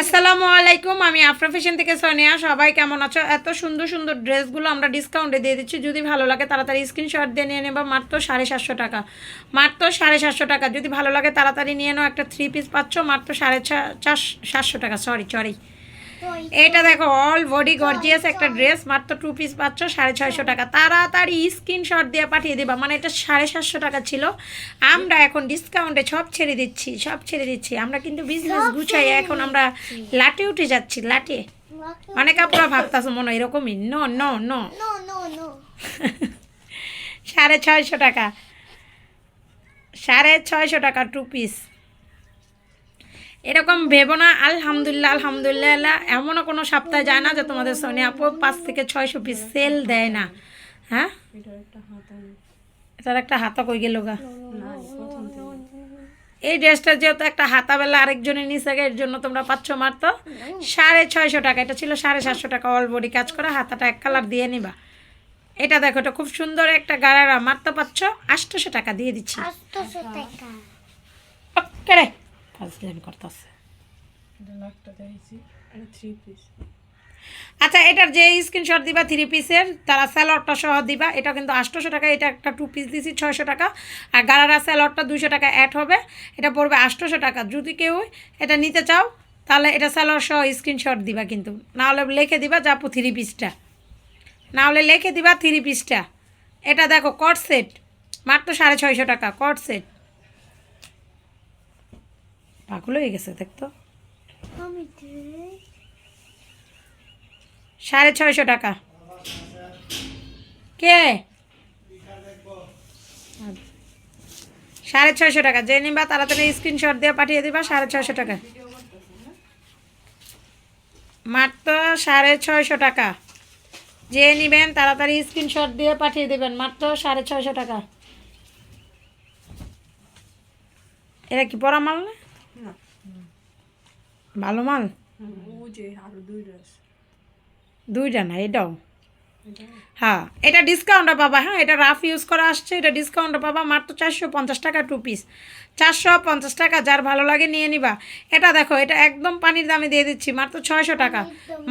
আসসালামু আলাইকুম, আমি আফরা ফ্যাশন থেকে সোনিয়া। সবাই কেমন আছো? এত সুন্দর সুন্দর ড্রেসগুলো আমরা ডিসকাউন্টে দিয়ে দিচ্ছি। যদি ভালো লাগে তাড়াতাড়ি স্ক্রিনশট দিয়ে নিয়ে নেবা। মাত্র সাড়ে সাতশো টাকা। মাত্র সাড়ে সাতশো টাকা। যদি ভালো লাগে তাড়াতাড়ি নিয়ে নাও। একটা থ্রি পিস পাচ্ছ। মাত্র সাড়ে চার সাতশো টাকা। সরি সরি এটা দেখো অল বডি গর্জিয়াস একটা ড্রেস মাত্র টু পিস পাচ্ছ সাড়ে ছয়শো টাকা। তাড়াতাড়ি স্ক্রিনশট দিয়ে পাঠিয়ে দেবা মানে এটা সাড়ে সাতশো টাকা ছিল। আমরা এখন ডিসকাউন্টে সব ছেড়ে দিচ্ছি সব ছেড়ে দিচ্ছি। আমরা কিন্তু বিজনেস গুছাই এখন আমরা লাটে উঠে যাচ্ছি লাটে অনেক আপনারা ভাবতেছো মনে হয় এরকমই। No no no. সাড়ে ছয়শো টাকা। সাড়ে ছয়শো টাকা টু পিস এরকম ভেবো না আলহামদুলিল্লাহ আলহামদুলিল্লাহ এমনও কোনো সপ্তাহে যায় না যে তোমাদের সোনিয়া আপু পাঁচ থেকে ছয়শো পিস সেল দেয় না। হ্যাঁ? এটার একটা হাতা কই গেল গা? এই ড্রেসটা যেহেতু একটা হাতাবেলা আরেকজনের নিচে এর জন্য তোমরা পাচ্ছ মারতো সাড়ে ছয়শো টাকা। এটা ছিল সাড়ে সাতশো টাকা অল বডি কাজ করা হাতাটা এক কালার দিয়ে নিবা। এটা দেখো এটা খুব সুন্দর একটা গাড়ারা মাত্র পাচ্ছ আটশোশো টাকা দিয়ে দিচ্ছি। আটশোশো টাকা। ফাজলামি করতেছে। আচ্ছা এটার যে স্ক্রিনশট দিবা থ্রি পিসের তারা স্যালোয়ারটা সহ দিবা। এটা কিন্তু আটশোশো টাকা এটা একটা টু পিস দিছি ছয়শো টাকা। আর গারারা স্যালোয়ারটা দুশো টাকা অ্যাড হবে। এটা পড়বে আটশোশো টাকা। যদি কেউ এটা নিতে চাও তাহলে এটা স্যালোয়ার সহ স্ক্রিনশট দিবা কিন্তু। নাহলে লিখে দিবা যাপু থ্রি পিসটা নাহলে লিখে দিবা থ্রি পিসটা এটা দেখো কট সেট মাত্র সাড়ে ছয়শো টাকা কট সেট পাগল হয়ে গেছে দেখতো সাড়ে ছয়শো টাকা। কে? সাড়ে ছয়শো টাকা। যে নিবা তাড়াতাড়ি স্ক্রিনশট দিয়ে পাঠিয়ে দিবা সাড়ে ছয়শো টাকা। মাত্র সাড়ে ছয়শো টাকা। যে নিবেন তাড়াতাড়ি স্ক্রিনশট দিয়ে পাঠিয়ে দেবেন মাত্র সাড়ে ছয়শো টাকা। এটা কি পরা মাল না? ভালো মাল? দুইটা না এটাও? হ্যাঁ এটা ডিসকাউন্টে পাবা হ্যাঁ এটা রাফ ইউজ করা আসছে এটা ডিসকাউন্টে পাবা মাত্র চারশো পঞ্চাশ টাকা টু পিস চারশো পঞ্চাশ টাকা যার ভালো লাগে নিয়ে নিবা। এটা দেখো এটা একদম পানির দামে দিয়ে দিচ্ছি মাত্র ছয়শো টাকা।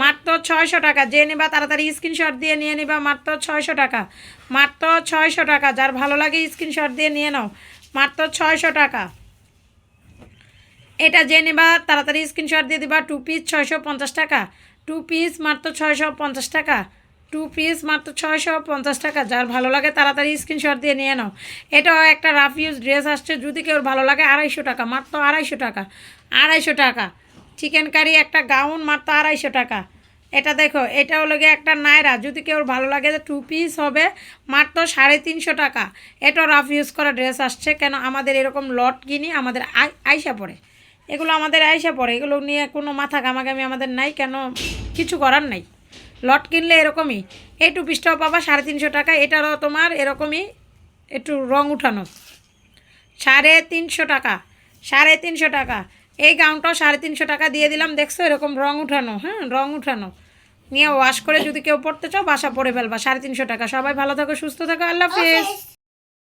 মাত্র ছয়শো টাকা যে নিবা তাড়াতাড়ি স্ক্রিনশট দিয়ে নিয়ে নিবা মাত্র ছয়শো টাকা। মাত্র ছয়শো টাকা যার ভালো লাগে স্ক্রিনশট দিয়ে নিয়ে নাও মাত্র ছয়শো টাকা। এটা যে নেবা, তাড়াতাড়ি স্ক্রিনশট দিয়ে দিবা টু পিস ছয়শো পঞ্চাশ টাকা। টু পিস মাত্র ছয়শো পঞ্চাশ টাকা। টু পিস মাত্র ছয়শো পঞ্চাশ টাকা। যার ভালো লাগে তাড়াতাড়ি স্ক্রিনশট দিয়ে নিয়ে নাও। এটাও একটা রাফ ইউজ ড্রেস আসছে, যদি কেউ ভালো লাগে আড়াইশো টাকা, মাত্র আড়াইশো টাকা। আড়াইশো টাকা। চিকেন কারি একটা গাউন মাত্র আড়াইশো টাকা। এটা দেখো, এটা হলো গিয়ে একটা নায়রা। যদি কেউ ভালো লাগে টু পিস হবে, মাত্র সাড়ে তিনশো টাকা। এটা রাফ ইউজ করা ড্রেস আসছে। কেন? আমাদের এরকম লট কিনি, আমাদের আই- আইসা পড়ে। এগুলো আমাদের আইসা পড়ে, এগুলো নিয়ে কোনো মাথা গামাগামি আমাদের নাই, কেন কিছু করার নাই। লট কিনলে এরকমই, এই পিসটাও পাবা সাড়ে তিনশো টাকা, এটারও তোমার এরকমই একটু রং উঠানো। সাড়ে তিনশো টাকা, সাড়ে তিনশো টাকা, এই গাউনটাও সাড়ে তিনশো টাকা দিয়ে দিলাম, দেখছ এরকম রং উঠানো হ্যাঁ রং উঠানো। নিয়ে ওয়াশ করে যদি কেউ পড়তে চাও, বাসা পরে ফেলবা, সাড়ে তিনশো টাকা। সবাই ভালো থাকো, সুস্থ থাকো আল্লাহ হাফিজ।